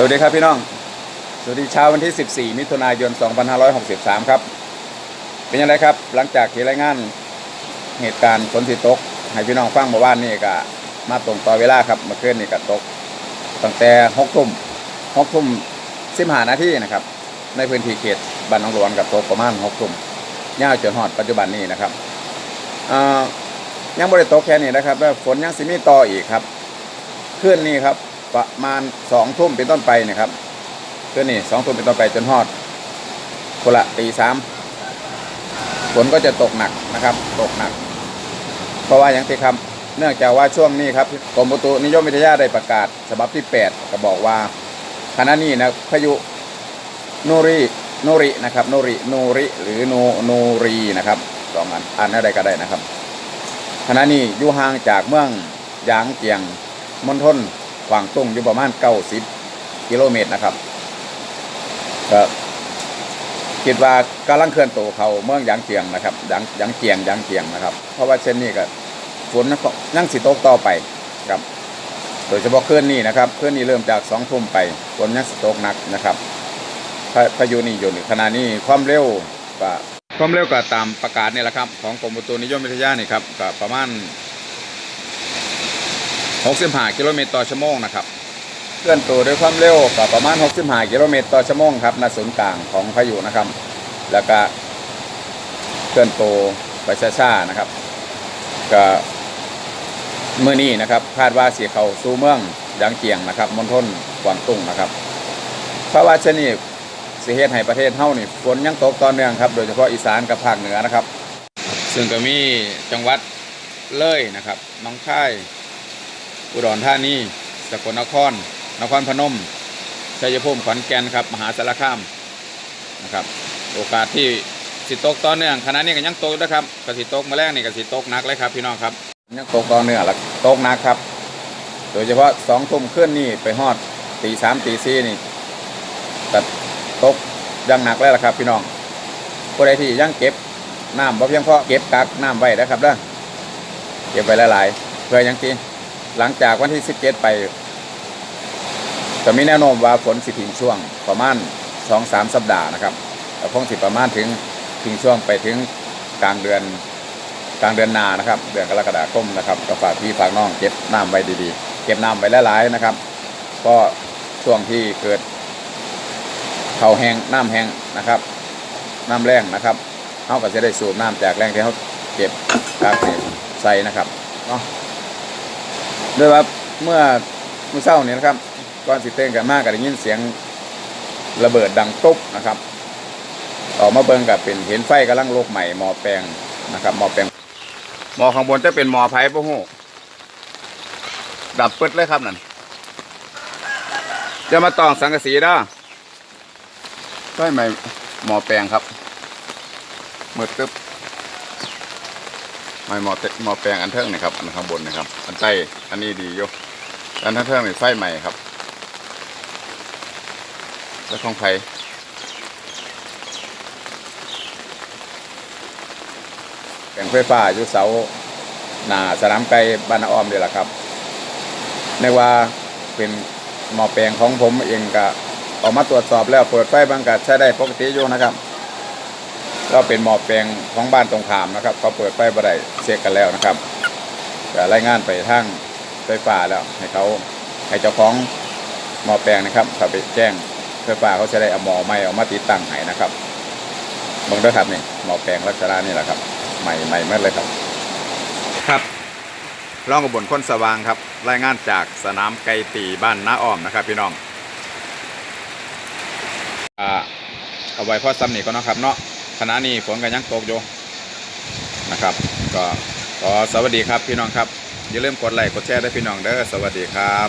สวัสดีครับพี่น้อง สวัสดีเช้าวันที่ 14 มิถุนายน 2563 ครับ เป็นยังไงครับ หลังจากที่รายงานเหตุการณ์ฝนที่ตก ให้พี่น้องฟังเมื่อวานนี่ก็มาตรงต่อเวลาครับเมื่อคืนนี่ก็ตก ตั้งแต่6ทุ่ม6ทุ่ม15นาทีนะครับ ในพื้นที่เขตบ้านหนองหลวงกับตกประมาณ6ทุ่มย่าวจนฮอดปัจจุบันนี้นะครับอ่ายังบริตกแค่นี้นะครับแล้วฝนยังสิมีต่ออีกครับคืนนี้ครับ ประมาณสองทุ่มเป็นต้นไปนะครับคืนนี้สองทุ่มเป็นต้นไปจนฮอดคนละตีสามฝนก็จะตกหนักนะครับ ตกหนัก เพราะว่าอย่างที่ครับเนื่องจากว่าช่วงนี้ครับกรมอุตุนิยมวิทยาได้ประกาศฉบับที่ 8 ก็บอกว่าขณะนี้นะพายุโนริโนรินะครับโนริโนริหรือโนโนรีนะครับสองอันอ่านอะไรก็ได้นะครับขณะนี้อยู่ห่างจากเมืองหยางเจียงมณฑล กวางตุ้งอยู่ประมาณ90กิโลเมตรนะครับก็คิดว่ากำลังเคลื่อนตัวเขาเมืองยางเจียงนะครับยางยางเจียงยางเจียงนะครับ เพราะว่าเช่นนี้ก็ฝนยังสิตกต่อไปครับ โดยเฉพาะเคลื่อนนี้นะครับเคลื่อนนี้เริ่มจากสองทุ่มไปฝนยังสิตกหนักนะครับพาพายุนี่อยู่ในขณะนี้ความเร็วก็ความเร็วก็ตามประกาศนี่แหละครับ ของกรมอุตุนิยมวิทยานี่ครับก็ประมาณ 65กิโลเมตรต่อชั่วโมงนะครับ เคลื่อนตัวด้วยความเร็วก็ประมาณ 65 กิโลเมตรต่อชั่วโมงครับณศูนย์กลางของพายุนะครับ แล้วก็เคลื่อนตัวไปช้าๆนะครับก็เมื่อนี้นะครับคาดว่าเสียเขาสู่เมืองยางเกียงนะครับมณฑลกวางตุ้งนะครับเพราะว่าชนนี้สิเหตุให้ประเทศเฮานี่ฝนยังตกต่อเนื่องครับ โดยเฉพาะอีสานกับภาคเหนือนะครับ ซึ่งก็มีจังหวัดเลยนะครับน้องคาย อุดรธานีสกลนคร นครพนมชัยภูมิขอนแก่นครับ มหาสารคามนะครับ โอกาสที่สิตกต่อเนื่องขณะนี้ก็ยังตกนะครับกสิตกมาแรกนี่กสิตกนักเลยครับพี่น้องครับยังตกต่อเนื่องแล้วตกนักครับ โดยเฉพาะสองทุ่มขึ้นนี่ไปฮอดตีสามตีสี่นี่ตัดตกยังหนักแล้วล่ะครับ พี่น้องผู้ใดที่ยังเก็บน้ำบ่เพียงพอเก็บกักน้ำไว้นะครับเด้อเก็บไว้หลายๆเพื่อยังที หลังจากวันที่17ไปจะมีแนวโน้มว่าฝนสิทิ้งช่วงประมาณ2-3สัปดาห์นะครับแต่คงสิประมาณถึงทิ้งช่วงไปถึงกลางเดือนกลางเดือนนานะครับ เดือนกรกฎาคมนะครับก็ฝากพี่ฝากน้องเก็บน้ำไว้ดีๆ เก็บน้ำไว้หลายๆนะครับ ก็ช่วงที่เกิดเขาแห้งน้ำแห้งนะครับน้ำแรงนะครับเขาก็จะได้สูบน้ำจากแรงที่เขาเก็บกับใส่นะครับเนาะ ด้วยว่าเมื่อเมื่อเช้านี้นะครับก่อนสิเต้นกันมากก็ได้ยินเสียงระเบิดดังตุ๊บนะครับ ออกมาเบิ่งกับเป็นเห็นไฟกำลังโลกใหม่หมอแปลงนะครับหมอแปลงหมอข้างบนจะเป็นหมอไผ่ปะฮู้ดับปึ๊ดเลยครับนั่นจะมาตองสังกะสีด้าใช่ไหมหมอแปลงครับมืดตึ๊บ ไม่หมอเตหมอแปลงอันเทิงนี่ครับ อันข้างบนนะครับ อันใต้อันนี้ดีอยู่อันทั้งเทิงนี่ไฟใหม่ครับ แล้วของไฟแปลงไฟฟ้าอยู่เสาหน้าสนามไก่บ้านนาอ้อมเดียวละครับในว่าเป็นหมอแปลงของผมเองก็ออกมาตรวจสอบแล้วเปิดไฟบางกัดใช้ได้ปกติอยู่นะครับ ก็เป็นหมอแปลงของบ้านตรงขามนะครับเขาเปิดไฟบันไดเช็คกันแล้วนะครับจะรายงานไปทางไฟฟ้าแล้วให้เขาให้เจ้าของหมอแปลงนะครับเขาไปแจ้งไฟฟ้าเขาจะได้เอาหมอใหม่เอามาติดตั้งให้นะครับเบิ่งด้วยครับนี่หมอแปลงลักษณะนี่แหละครับใหม่ใหม่เมื่อเลยครับ ครับร่องกบนค้นสว่างครับ รายงานจากสนามไก่ตีบ้านน้าอ้อมนะครับ พี่น้องอ่าเอาไว้พอซ้ำนี่ก็นะครับเนาะ ขณะนี้ฝนก็ยังตกอยู่นะครับ ก็ขอสวัสดีครับพี่น้องครับ อย่าลืมกดไลค์กดแชร์ด้วยพี่น้องเด้อสวัสดีครับ